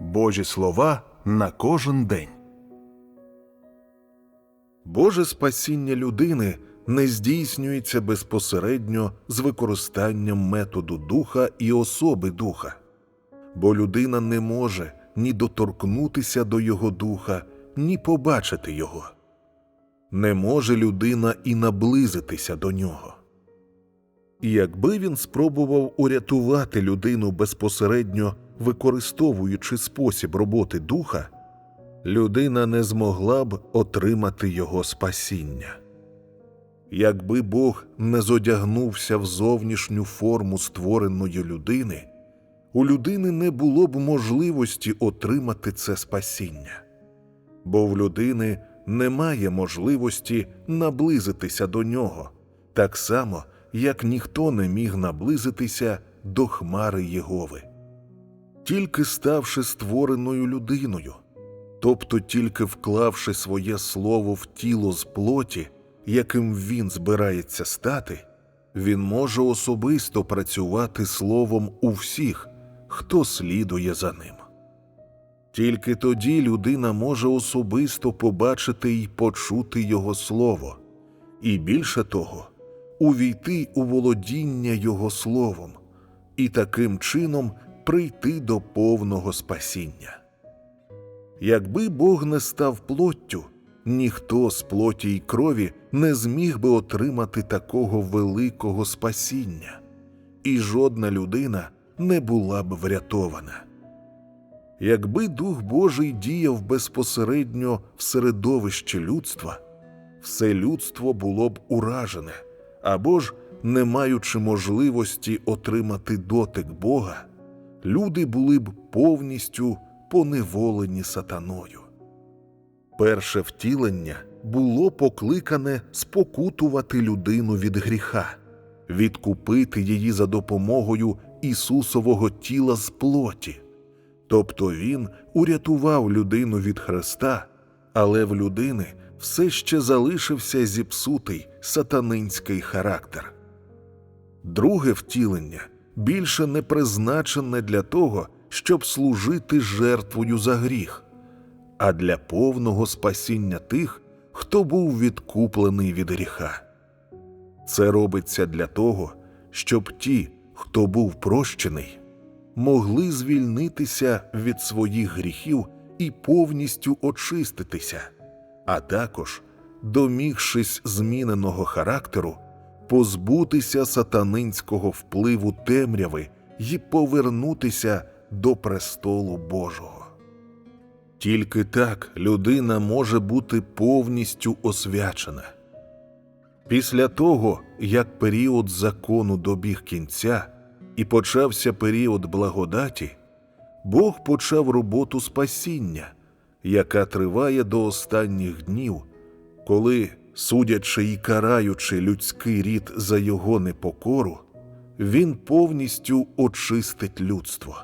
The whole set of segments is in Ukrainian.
Божі слова на кожен день. Боже спасіння людини не здійснюється безпосередньо з використанням методу духа і особи духа, бо людина не може ні доторкнутися до його духа, ні побачити його. Не може людина і наблизитися до нього. І якби він спробував урятувати людину безпосередньо використовуючи спосіб роботи духа, людина не змогла б отримати його спасіння. Якби Бог не зодягнувся в зовнішню форму створеної людини, у людини не було б можливості отримати це спасіння, бо в людини немає можливості наблизитися до нього, так само, як ніхто не міг наблизитися до Хмари Єгови. Тільки ставши створеною людиною, тобто тільки вклавши своє слово в тіло з плоті, яким він збирається стати, він може особисто працювати словом у всіх, хто слідує за ним. Тільки тоді людина може особисто побачити й почути його слово, і більше того, увійти у володіння його словом, і таким чином прийти до повного спасіння. Якби Бог не став плоттю, ніхто з плоті й крові не зміг би отримати такого великого спасіння, і жодна людина не була б врятована. Якби Дух Божий діяв безпосередньо в середовищі людства, все людство було б уражене або ж, не маючи можливості отримати дотик Бога, люди були б повністю поневолені сатаною. Перше втілення було покликане спокутувати людину від гріха, відкупити її за допомогою Ісусового тіла з плоті. Тобто Він урятував людину від Христа, але в людини все ще залишився зіпсутий сатанинський характер. Друге втілення більше не призначене для того, щоб служити жертвою за гріх, а для повного спасіння тих, хто був відкуплений від гріха. Це робиться для того, щоб ті, хто був прощений, могли звільнитися від своїх гріхів і повністю очиститися, а також, домігшись зміненого характеру, позбутися сатанинського впливу темряви і повернутися до престолу Божого. Тільки так людина може бути повністю освячена. Після того, як період закону добіг кінця і почався період благодаті, Бог почав роботу спасіння, яка триває до останніх днів, коли, судячи і караючи людський рід за його непокору, він повністю очистить людство.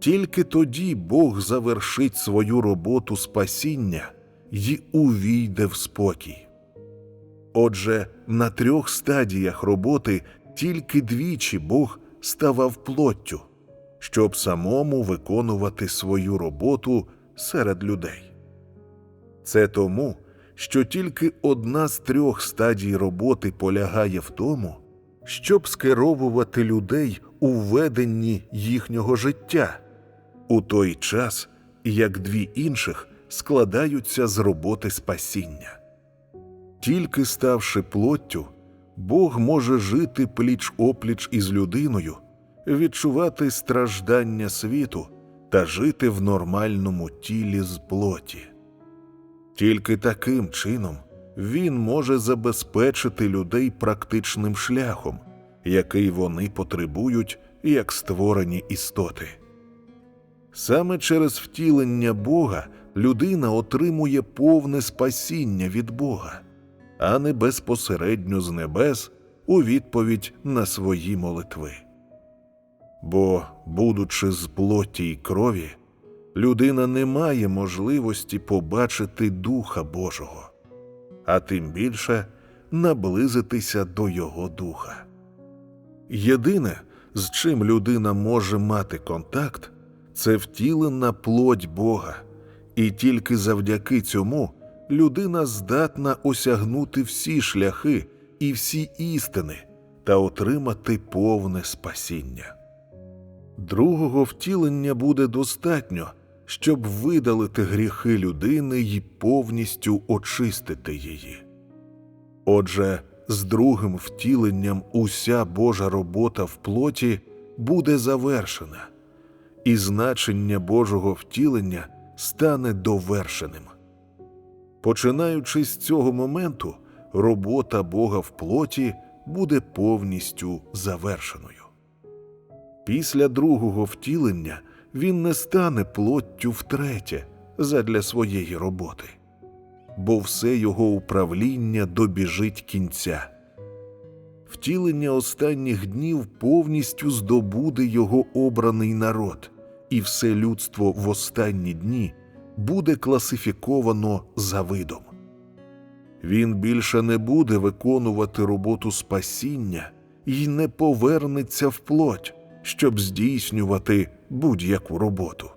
Тільки тоді Бог завершить свою роботу спасіння й увійде в спокій. Отже, на трьох стадіях роботи тільки двічі Бог ставав плоттю, щоб самому виконувати свою роботу серед людей. Це тому, що тільки одна з трьох стадій роботи полягає в тому, щоб скеровувати людей у веденні їхнього життя, у той час, як дві інших складаються з роботи спасіння. Тільки ставши плоттю, Бог може жити пліч опліч із людиною, відчувати страждання світу та жити в нормальному тілі з плоті. Тільки таким чином він може забезпечити людей практичним шляхом, який вони потребують як створені істоти. Саме через втілення Бога людина отримує повне спасіння від Бога, а не безпосередньо з небес у відповідь на свої молитви. Бо, будучи з плоті й крові, людина не має можливості побачити Духа Божого, а тим більше наблизитися до Його Духа. Єдине, з чим людина може мати контакт, це втілена плоть Бога, і тільки завдяки цьому людина здатна осягнути всі шляхи і всі істини та отримати повне спасіння. Другого втілення буде достатньо, щоб видалити гріхи людини й повністю очистити її. Отже, з другим втіленням уся Божа робота в плоті буде завершена, і значення Божого втілення стане довершеним. Починаючи з цього моменту, робота Бога в плоті буде повністю завершеною. Після другого втілення він не стане плоттю втретє задля своєї роботи, бо все його управління добіжить кінця. Втілення останніх днів повністю здобуде його обраний народ, і все людство в останні дні буде класифіковано за видом. Він більше не буде виконувати роботу спасіння і не повернеться в плоть, щоб здійснювати будь-яку роботу.